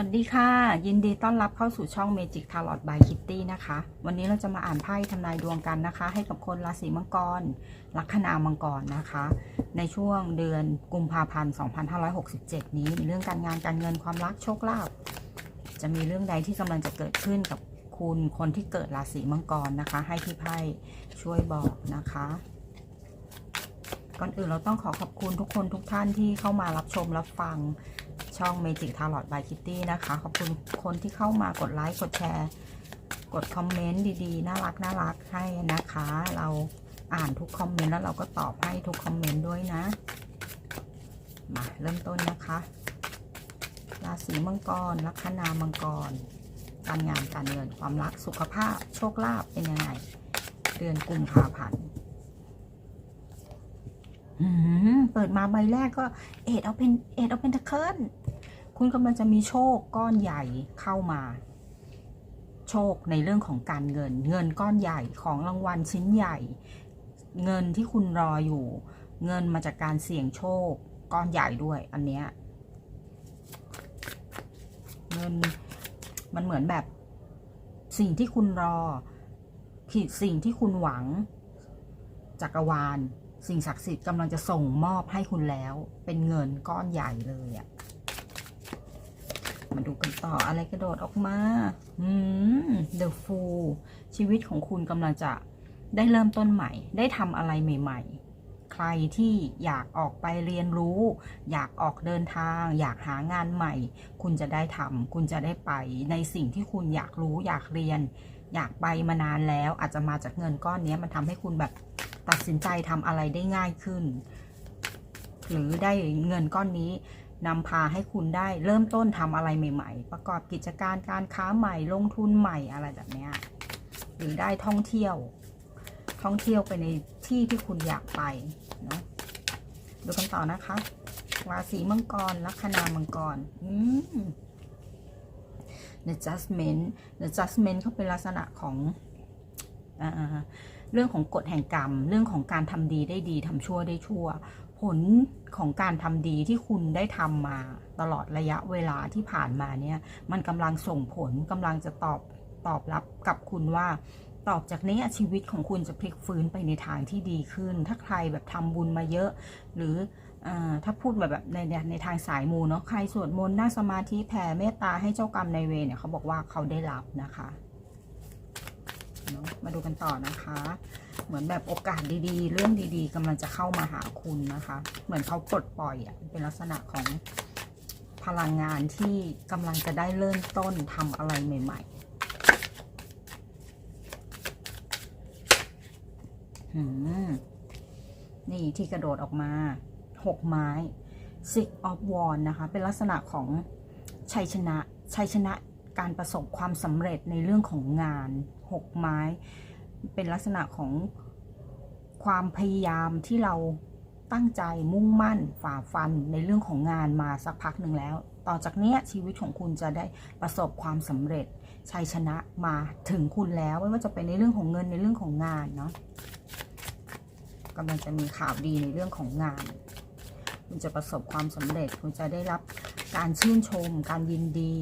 วัสดีค่ะ ยินดีต้อนรับเข้าสู่ช่อง Magic Tarot by Kitty นะคะ วันนี้เราจะมาอ่านไพ่ทำนายดวงกันนะคะ ให้กับคนราศีมังกร ลัคนามังกรนะคะ ในช่วงเดือนกุมภาพันธ์ 2567 นี้เรื่องการงานการเงินความรักโชคลาภจะมีเรื่องใดที่กำลังจะเกิดขึ้นกับคุณคนที่เกิดราศีมังกรนะคะ ให้พี่ไพ่ช่วยบอกนะคะก่อนอื่นเราต้องขอขอบคุณทุกคนทุกท่านที่เข้ามารับชมรับฟัง ช่อง Magic Tarot by Kitty นะคะ ขอบคุณคนที่เข้ามากดไลค์ กดแชร์ กดคอมเมนต์ดีๆ น่ารักน่ารักให้นะคะ เราอ่านทุกคอมเมนต์แล้วเราก็ตอบให้ทุกคอมเมนต์ด้วยนะ มาเริ่มต้นนะคะ ราศีมังกร ลัคนามังกร การงานการเงินความรักสุขภาพ โชคลาภเป็นยังไง เดือนกุมภาพันธ์อืมเปิดมาใบแรกก็เอ็ดเอาเป็นเอ็ดเอาเป็นตะเคิล คุณกำลังจะมีโชคก้อนใหญ่เข้ามา โชคในเรื่องของการเงิน เงินก้อนใหญ่ของรางวัลชิ้นใหญ่ เงินที่คุณรออยู่ เงินมาจากการเสี่ยงโชคก้อนใหญ่ด้วยอันเนี้ยเงินมันเหมือนแบบ สิ่งที่คุณรอผิดสิ่งที่คุณหวัง จักรวาล สิ่งศักดิ์สิทธิ์กำลังจะส่งมอบให้คุณแล้ว เป็นเงินก้อนใหญ่เลยอะ่ะ มาดูกันต่ออะไรกระโดดออกมา อืม The Fool ชีวิตของคุณกำลังจะได้เริ่มต้นใหม่ ได้ทำอะไรใหม่ ๆ ใครที่อยากออกไปเรียนรู้ อยากออกเดินทาง อยากหางานใหม่ คุณจะได้ทำคุณจะได้ไปในสิ่งที่คุณอยากรู้อยากเรียน อยากไปมานานแล้ว อาจจะมาจากเงินก้อนนี้มันทำให้คุณแบบตัดสินใจทำอะไรได้ง่ายขึ้น หรือได้เงินก้อนนี้ นำพาให้คุณได้เริ่มต้นทำอะไรใหม่ ๆ ประกอบกิจการการค้าใหม่ ลงทุนใหม่อะไรแบบเนี้ยหรือได้ท่องเที่ยว ท่องเที่ยวไปในที่ที่คุณอยากไปเนาะดูกันต่อนะคะราศีมังกรลัคนามังกรอืม The Judgment The Judgment เขาเป็นลักษณะของอเรื่องของกฎแห่งกรรม เรื่องของการทำดีได้ดีทำชั่วได้ชั่ว ผลของการทำดีที่คุณได้ทำมาตลอดระยะเวลาที่ผ่านมาเนี่ย มันกำลังส่งผลกำลังจะตอบตอบรับกับคุณว่า ตอบจากนี้ชีวิตของคุณจะพลิกฟื้นไปในทางที่ดีขึ้น ถ้าใครแบบทำบุญมาเยอะ หรืออถ้าพูดแบบแบบในในทางสายมูเนาะใครสวดมนต์นั่งสมาธิแผ่เมตตาให้เจ้ากรรมนายเวรเนี่ยเขาบอกว่าเขาได้รับนะคะ เนอะมาดูกันต่อนะคะ เหมือนแบบโอกาสดีๆ เรื่องดีๆกำลังจะเข้ามาหาคุณนะคะ เหมือนเขาปลดปล่อยอะ่ะเป็นลักษณะของพลังงานที่กำลังจะได้เริ่มต้นทำอะไรใหม่ๆหืมนี่ที่กระโดดออกมาหกไม้ six of wands นะคะ เป็นลักษณะของชัยชนะชัยชนะการประสบความสำเร็จในเรื่องของงาน หกไม้ เป็นลักษณะของความพยายามที่เราตั้งใจมุ่งมั่นฝ่าฟันในเรื่องของงานมาสักพักหนึ่งแล้ว ต่อจากนี้ชีวิตของคุณจะได้ประสบความสำเร็จชัยชนะมาถึงคุณแล้ว ไม่ว่าจะเป็นในเรื่องของเงินในเรื่องของงานเนาะกำลังจะมีข่าวดีในเรื่องของงาน คุณจะประสบความสำเร็จ คุณจะได้รับการชื่นชม การยินดี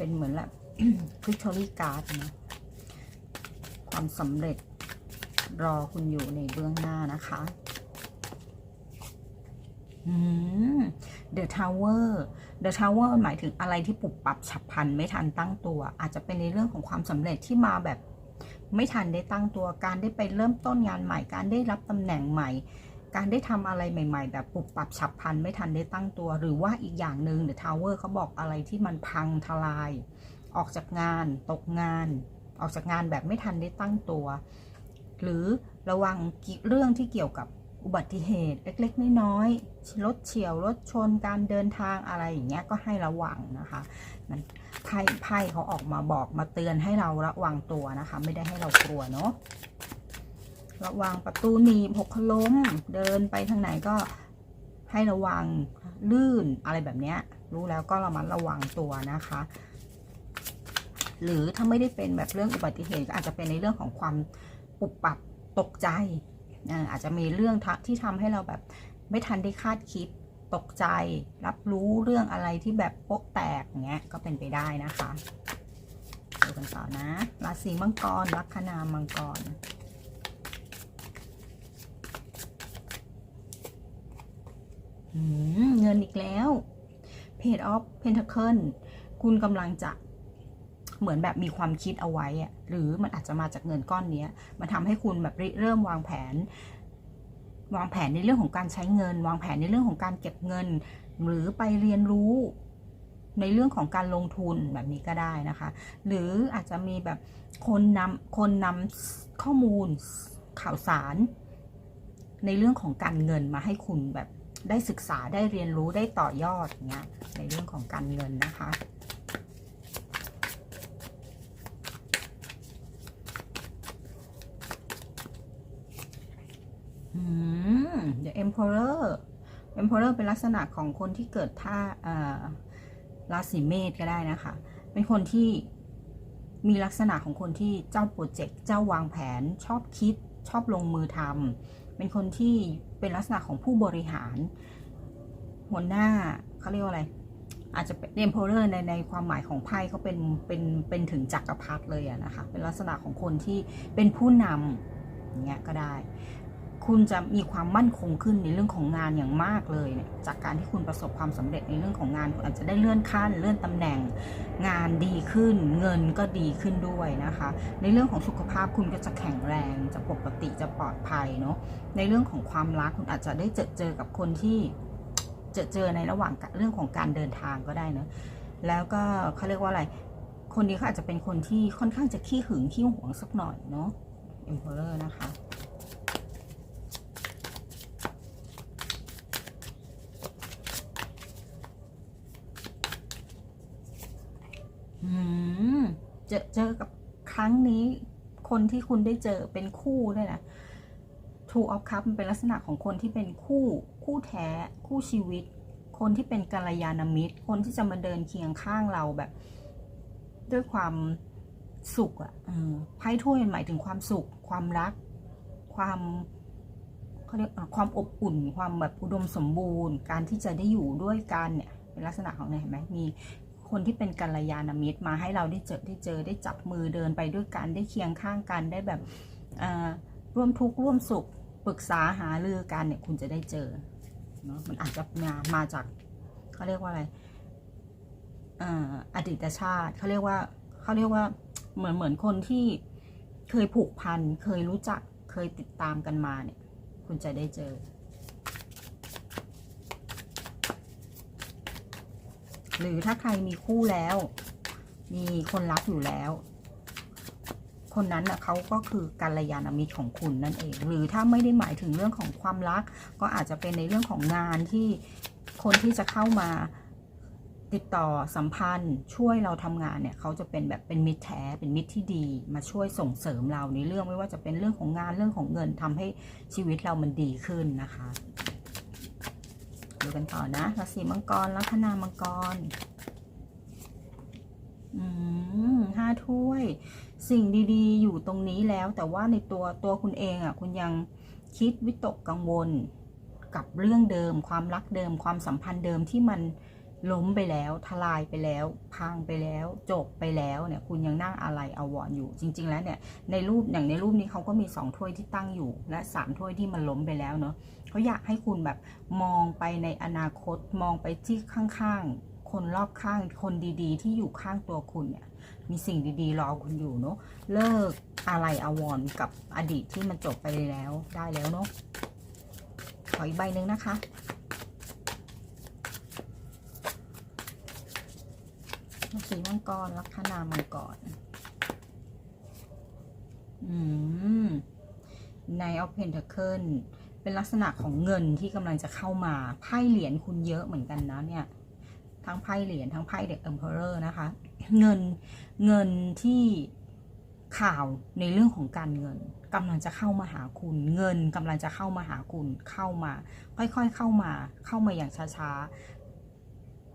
เป็นเหมือนแบบ victory card นะ ความสำเร็จรอคุณอยู่ในเบื้องหน้านะคะอืม The Tower The Tower หมายถึงอะไรที่ปุบปับฉับพลันไม่ทันตั้งตัว อาจจะเป็นในเรื่องของความสำเร็จที่มาแบบไม่ทันได้ตั้งตัวการได้ไปเริ่มต้นงานใหม่ การได้รับตำแหน่งใหม่ การได้ทำอะไรใหม่ ๆ แบบปุบปรับฉับพลันไม่ทันได้ตั้งตัว หรือว่าอีกอย่างหนึ่ง The Tower เขาบอกอะไรที่มันพังทลาย ออกจากงาน ตกงาน ออกจากงานแบบไม่ทันได้ตั้งตัว หรือระวังเรื่องที่เกี่ยวกับอุบัติเหตุเล็กๆน้อยๆรถเฉียวรถชนการเดินทางอะไรอย่างเงี้ยก็ให้ระวังนะคะมันไพ่ไพ่เขาออกมาบอกมาเตือนให้เราระวังตัวนะคะ ไม่ได้ให้เรากลัวเนาะ ระวังประตูหนีบหกล้ม เดินไปทางไหนก็ให้ระวังลื่นอะไรแบบนี้รู้แล้วก็ระมัดระวังตัวนะคะ หรือถ้าไม่ได้เป็นแบบเรื่องอุบัติเหตุก็อาจจะเป็นในเรื่องของความปุบปับตกใจอาอาจจะมีเรื่องที่ทำให้เราแบบไม่ทันได้คาดคิดตกใจ รับรู้เรื่องอะไรที่แบบโป๊ะแตกอย่างเงี้ยก็เป็นไปได้นะคะดูกันต่อนะราศีมังกรลัคนามังกร อืม เงินอีกแล้ว Page of Pentacle คุณกำลังจะเหมือนแบบมีความคิดเอาไว้อะหรือมันอาจจะมาจากเงินก้อนนี้มันทำให้คุณแบบเริ่มวางแผน วางแผนในเรื่องของการใช้เงิน วางแผนในเรื่องของการเก็บเงิน หรือไปเรียนรู้ในเรื่องของการลงทุนแบบนี้ก็ได้นะคะ หรืออาจจะมีแบบคนนำคนนำข้อมูลข่าวสาร ในเรื่องของการเงินมาให้คุณแบบ ได้ศึกษาได้เรียนรู้ได้ต่อยอดอย่างเงี้ยในเรื่องของการเงินนะคะอืม The Emperor Emperor เป็นลักษณะของคนที่เกิดท่าอ่าราศีเมษก็ได้นะคะ เป็นคนที่มีลักษณะของคนที่เจ้าโปรเจกต์ เจ้าวางแผน ชอบคิด ชอบลงมือทำ เป็นคนที่เป็นลักษณะของผู้บริหาร หัวหน้าเขาเรียกว่าอะไร อาจจะเป็นเจมโพเลอร์ในในความหมายของไพ่เขาเป็นเป็นเป็นถึงจักรพรรดิเลยอะนะคะ เป็นลักษณะของคนที่เป็นผู้นำอย่างเงี้ยก็ได้ คุณจะมีความมั่นคงขึ้นในเรื่องของงานอย่างมากเลยเนี่ยจากการที่คุณประสบความสำเร็จในเรื่องของงานคุณอาจจะได้เลื่อนขั้น เลื่อนตำแหน่ง งานดีขึ้น เงินก็ดีขึ้นด้วยนะคะ ในเรื่องของสุขภาพคุณก็จะแข็งแรงจะปกติจะปลอดภัยเนาะในเรื่องของความรักคุณอาจจะได้เจอเจอกับคนที่จอเจอในระหว่างเรื่องของการเดินทางก็ได้เนะแล้วก็เขาเรียกว่าอะไร คนนี้เขาอาจจะเป็นคนที่ค่อนข้างจะขี้หึงขี้หวงสักหน่อยเนาะ Emperor นะคะ เจอเจอกับครั้งนี้ คนที่คุณได้เจอเป็นคู่ด้วยนะ Two of Cup มันเป็นลักษณะของคนที่เป็นคู่ คู่แท้ คู่ชีวิต คนที่เป็นกัลยาณมิตร คนที่จะมาเดินเคียงข้างเราแบบ ด้วยความสุขอะ่ะไพ่ถ้วยหมายถึงความสุข ความรัก ความเขาเรียกความอบอุ่น ความแบบอุดมสมบูรณ์ การที่จะได้อยู่ด้วยกันเนี่ยเป็นลักษณะของเนี่ยเห็นไหมมี คนที่เป็นกัลยาณมิตรมาให้เราได้เจอได้เจอได้จับมือเดินไปด้วยกันได้เคียงข้างกันได้แบบร่วมทุกข์ร่วมสุขปรึกษาหารือกันเนี่ยคุณจะได้เจอเนาะมันอาจจะมามาจากเขาเรียกว่าอะไรเอ่ออดีตชาติเขาเรียกว่าเขาเรียกว่าเหมือนเหมือนคนที่เคยผูกพันเคยรู้จักเคยติดตามกันมาเนี่ย คุณจะได้เจอ หรือถ้าใครมีคู่แล้ว มีคนรักอยู่แล้ว คนนั้นน่ะเขาก็คือกัลยาณมิตรของคุณนั่นเอง หรือถ้าไม่ได้หมายถึงเรื่องของความรัก ก็อาจจะเป็นในเรื่องของงานที่คนที่จะเข้ามาติดต่อสัมพันธ์ช่วยเราทำงานเนี่ยเขาจะเป็นแบบเป็นมิตรแท้เป็นมิตรที่ดี มาช่วยส่งเสริมเราในเรื่องไม่ว่าจะเป็นเรื่องของงานเรื่องของเงินทำให้ชีวิตเรามันดีขึ้นนะคะ ดูกันต่อนะราศีมังกรลัคนามังกรอืมห้าถ้วย สิ่งดีๆ อยู่ตรงนี้แล้ว แต่ว่าในตัวตัวคุณเองอะ คุณยังคิดวิตกกังวล กับเรื่องเดิม ความรักเดิม ความสัมพันธ์เดิมที่มัน ล้มไปแล้วทลายไปแล้ว พังไปแล้ว จบไปแล้วเนี่ยคุณยังนั่งอะไรอาวรณ์อยู่ จริง ๆ แล้วเนี่ยในรูปอย่างในรูปนี้เขาก็มีสองถ้วยที่ตั้งอยู่ และสามถ้วยที่มันล้มไปแล้วเนาะเขาอยากให้คุณแบบมองไปในอนาคตมองไปที่ข้างๆ คนรอบข้างคนดีๆ ที่อยู่ข้างตัวคุณเนี่ยมีสิ่งดีๆ รอคุณอยู่เนาะเลิกอะไรอาวรกับอดีตที่มันจบไปแล้วได้แล้วเนาะขออีกใบหนึ่งนะคะ สีมังกรลัคนามังกรอืมในออฟเพนเทเคิลเป็นลักษณะของเงินที่กำลังจะเข้ามาไพ่เหรียญคุณเยอะเหมือนกันนะเนี่ย ทั้งไพ่เหรียญทั้งไพ่เด็กเอ็มเพอเรอร์นะคะ เงินเงินที่ข่าวในเรื่องของการเงินกำลังจะเข้ามาหาคุณ เงินกำลังจะเข้ามาหาคุณเข้ามา ค่อยๆเข้ามา เข้ามาอย่างช้าๆ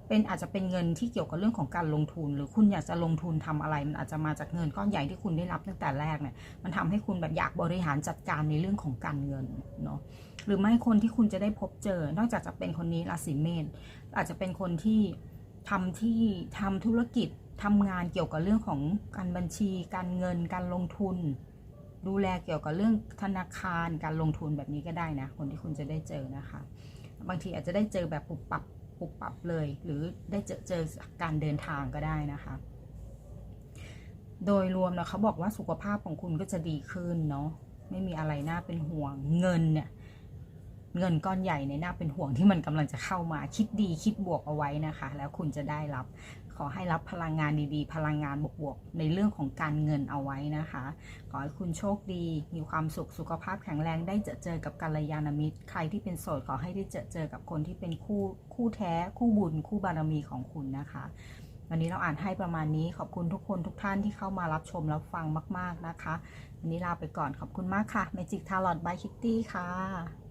เป็นอาจจะเป็นเงินที่เกี่ยวกับเรื่องของการลงทุน หรือคุณอยากจะลงทุนทำอะไร มันอาจจะมาจากเงินก้อนใหญ่ที่คุณได้รับตั้งแต่แรกเนี่ยมันทำให้คุณแบบอยากบริหารจัดการในเรื่องของการเงินเนาะหรือไม่คนที่คุณจะได้พบเจอ นอกจากจะเป็นคนนี้ราศีเมษอาจจะเป็นคนที่ทำที่ทำธุรกิจทำงานเกี่ยวกับเรื่องของการบัญชี การเงิน การลงทุน ดูแลเกี่ยวกับเรื่องธนาคารการลงทุนแบบนี้ก็ได้นะ คนที่คุณจะได้เจอนะคะ บางทีอาจจะได้เจอแบบปุบปับ ปุบปับเลย หรือได้เจอเจอการเดินทางก็ได้นะคะ โดยรวมนะเขาบอกว่าสุขภาพของคุณก็จะดีขึ้นเนาะไม่มีอะไรน่าเป็นห่วงเงินเนี่ยเงินก้อนใหญ่ในหน่าเป็นห่วงที่มันกำลังจะเข้ามาคิดดีคิดบวกเอาไว้นะคะ แล้วคุณจะได้รับ ขอให้รับพลังงานดีๆ พลังงานบวกๆในเรื่องของการเงินเอาไว้นะคะ ขอให้คุณโชคดี มีความสุขสุขภาพแข็งแรงได้เจอเจอกับกัลยาณมิตร ใครที่เป็นโสดขอให้ได้เจอเจอกับคนที่เป็นคู่คู่แท้ คู่บุญ คู่บารมีของคุณนะคะวันนี้เราอ่านให้ประมาณนี้ขอบคุณทุกคนทุกท่านที่เข้ามารับชมรับฟังมาก ๆนะคะ วันนี้ลาไปก่อนขอบคุณมากค่ะ Magic Tarot by Kitty ค่ะ